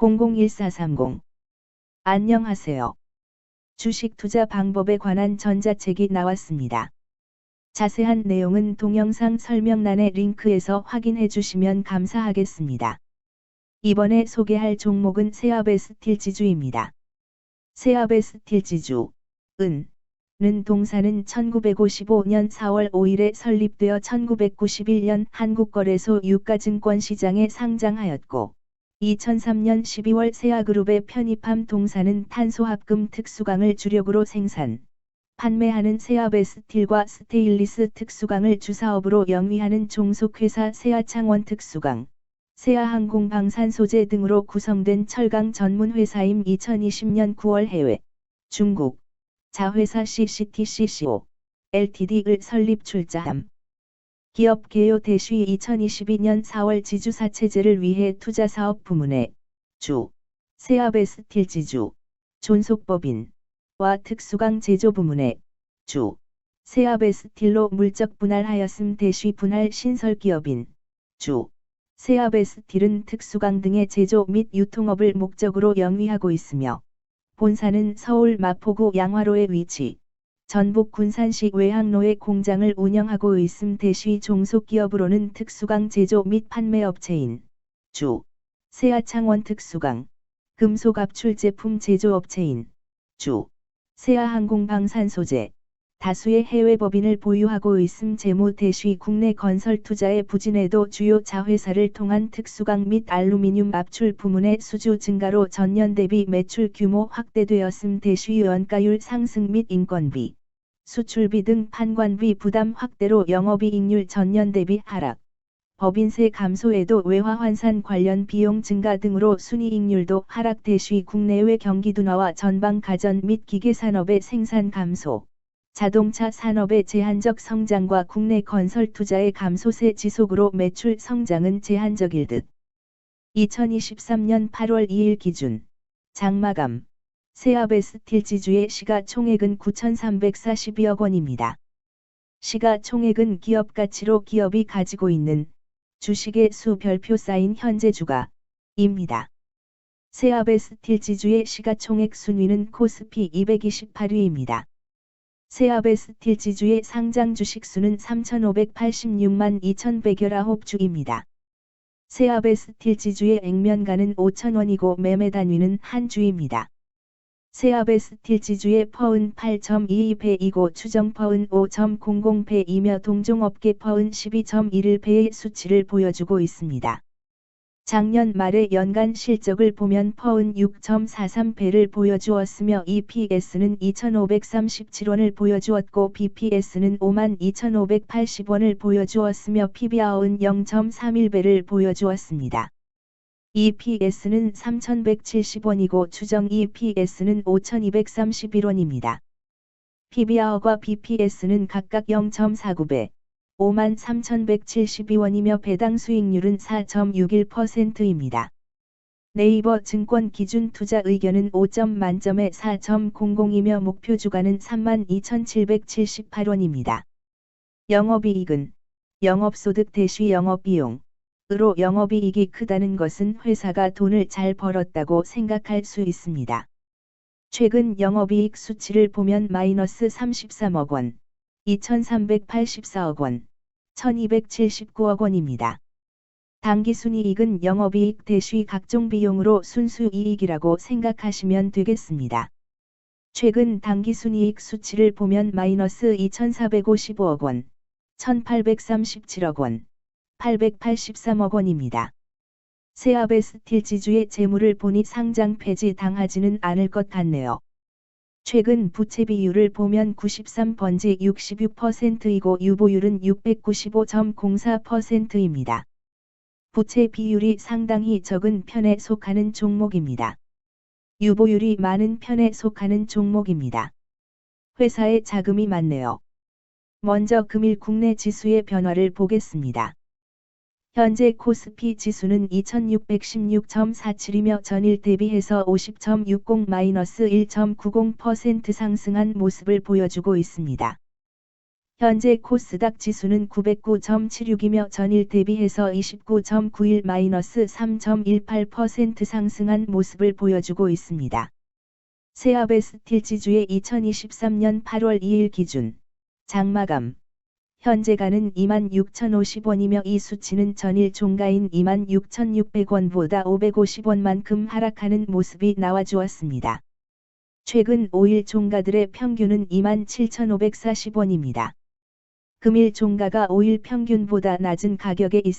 001430 안녕하세요. 주식 투자 방법에 관한 전자책이 나왔습니다. 자세한 내용은 동영상 설명란의 링크에서 확인해 주시면 감사하겠습니다. 이번에 소개할 종목은 세아베 스틸 지주입니다. 세아베 스틸 지주, 은, 는 동사는 1955년 4월 5일에 설립되어 1991년 한국거래소 유가증권 시장에 상장하였고, 2003년 12월 세아그룹에 편입함 동사는 탄소합금 특수강을 주력으로 생산, 판매하는 세아베 스틸과 스테일리스 특수강을 주사업으로 영위하는 종속회사 세아창원 특수강, 세아항공방산소재 등으로 구성된 철강 전문 회사임 2020년 9월 해외, 중국, 자회사 CCTCCO, LTD을 설립 출자함. 기업 개요 대시 2022년 4월 지주사 체제를 위해 투자사업 부문의 주, 세아베 스틸 지주, 존속법인, 와 특수강 제조 부문의 주, 세아베 스틸로 물적 분할하였음 대시 분할 신설 기업인 주, 세아베 스틸은 특수강 등의 제조 및 유통업을 목적으로 영위하고 있으며 본사는 서울 마포구 양화로에 위치, 전북 군산시 외항로에 공장을 운영하고 있음 대시 종속기업으로는 특수강 제조 및 판매 업체인 주, 세아창원 특수강, 금속압출 제품 제조업체인 주, 세아항공방산소재, 다수의 해외 법인을 보유하고 있음 재무 대시 국내 건설 투자의 부진에도 주요 자회사를 통한 특수강 및 알루미늄 압출 부문의 수주 증가로 전년 대비 매출 규모 확대되었음 대시 원가율 상승 및 인건비, 수출비 등 판관비 부담 확대로 영업이익률 전년 대비 하락, 법인세 감소에도 외화 환산 관련 비용 증가 등으로 순이익률도 하락 대시 국내외 경기 둔화와 전방 가전 및 기계 산업의 생산 감소, 자동차 산업의 제한적 성장과 국내 건설 투자의 감소세 지속으로 매출 성장은 제한적일 듯. 2023년 8월 2일 기준 장마감 세아베 스틸 지주의 시가총액은 9,342억 원입니다. 시가총액은 기업 가치로 기업이 가지고 있는 주식의 수 별표 쌓인 현재 주가입니다. 세아베 스틸 지주의 시가총액 순위는 코스피 228위입니다. 세아베 스틸 지주의 상장 주식 수는 3,586만 2,119주입니다. 세아베 스틸 지주의 액면가는 5,000원이고 매매 단위는 한 주입니다. 세아베스틸 지주의 퍼은 8.22배이고 추정 퍼은 5.00배이며 동종업계 퍼은 12.11배의 수치를 보여주고 있습니다. 작년 말의 연간 실적을 보면 퍼은 6.43배를 보여주었으며 EPS는 2,537원을 보여주었고 BPS는 52,580원을 보여주었으며 PBR은 0.31배를 보여주었습니다. EPS는 3,170원이고 추정 EPS는 5,231원입니다. PBR과 BPS는 각각 0.49배, 53,172원이며 배당 수익률은 4.61%입니다. 네이버 증권 기준 투자 의견은 5점 만점에 4.00이며 목표 주가는 32,778원입니다. 영업이익은 영업소득 대시 영업비용 으로 영업이익이 크다는 것은 회사가 돈을 잘 벌었다고 생각할 수 있습니다. 최근 영업이익 수치를 보면 마이너스 33억 원, 2,384억 원, 1,279억 원입니다. 당기순이익은 영업이익 대시 각종 비용으로 순수이익이라고 생각하시면 되겠습니다. 최근 당기순이익 수치를 보면 마이너스 2,455억 원, 1,837억 원, 883억 원입니다. 세아베 스틸 지주의 재물을 보니 상장 폐지 당하지는 않을 것 같네요. 최근 부채 비율을 보면 93번지 66%이고 유보율은 695.04%입니다. 부채 비율이 상당히 적은 편에 속하는 종목입니다. 유보율이 많은 편에 속하는 종목입니다. 회사에 자금이 많네요. 먼저 금일 국내 지수의 변화를 보겠습니다. 현재 코스피 지수는 2616.47이며 전일 대비해서 50.60-1.90% 상승한 모습을 보여주고 있습니다. 현재 코스닥 지수는 909.76이며 전일 대비해서 29.91-3.18% 상승한 모습을 보여주고 있습니다. 세아베 스틸 지주의 2023년 8월 2일 기준 장마감 현재가는 26,050원이며 이 수치는 전일 종가인 26,600원보다 550원만큼 하락하는 모습이 나와주었습니다. 최근 5일 종가들의 평균은 27,540원입니다. 금일 종가가 5일 평균보다 낮은 가격에 있습니다.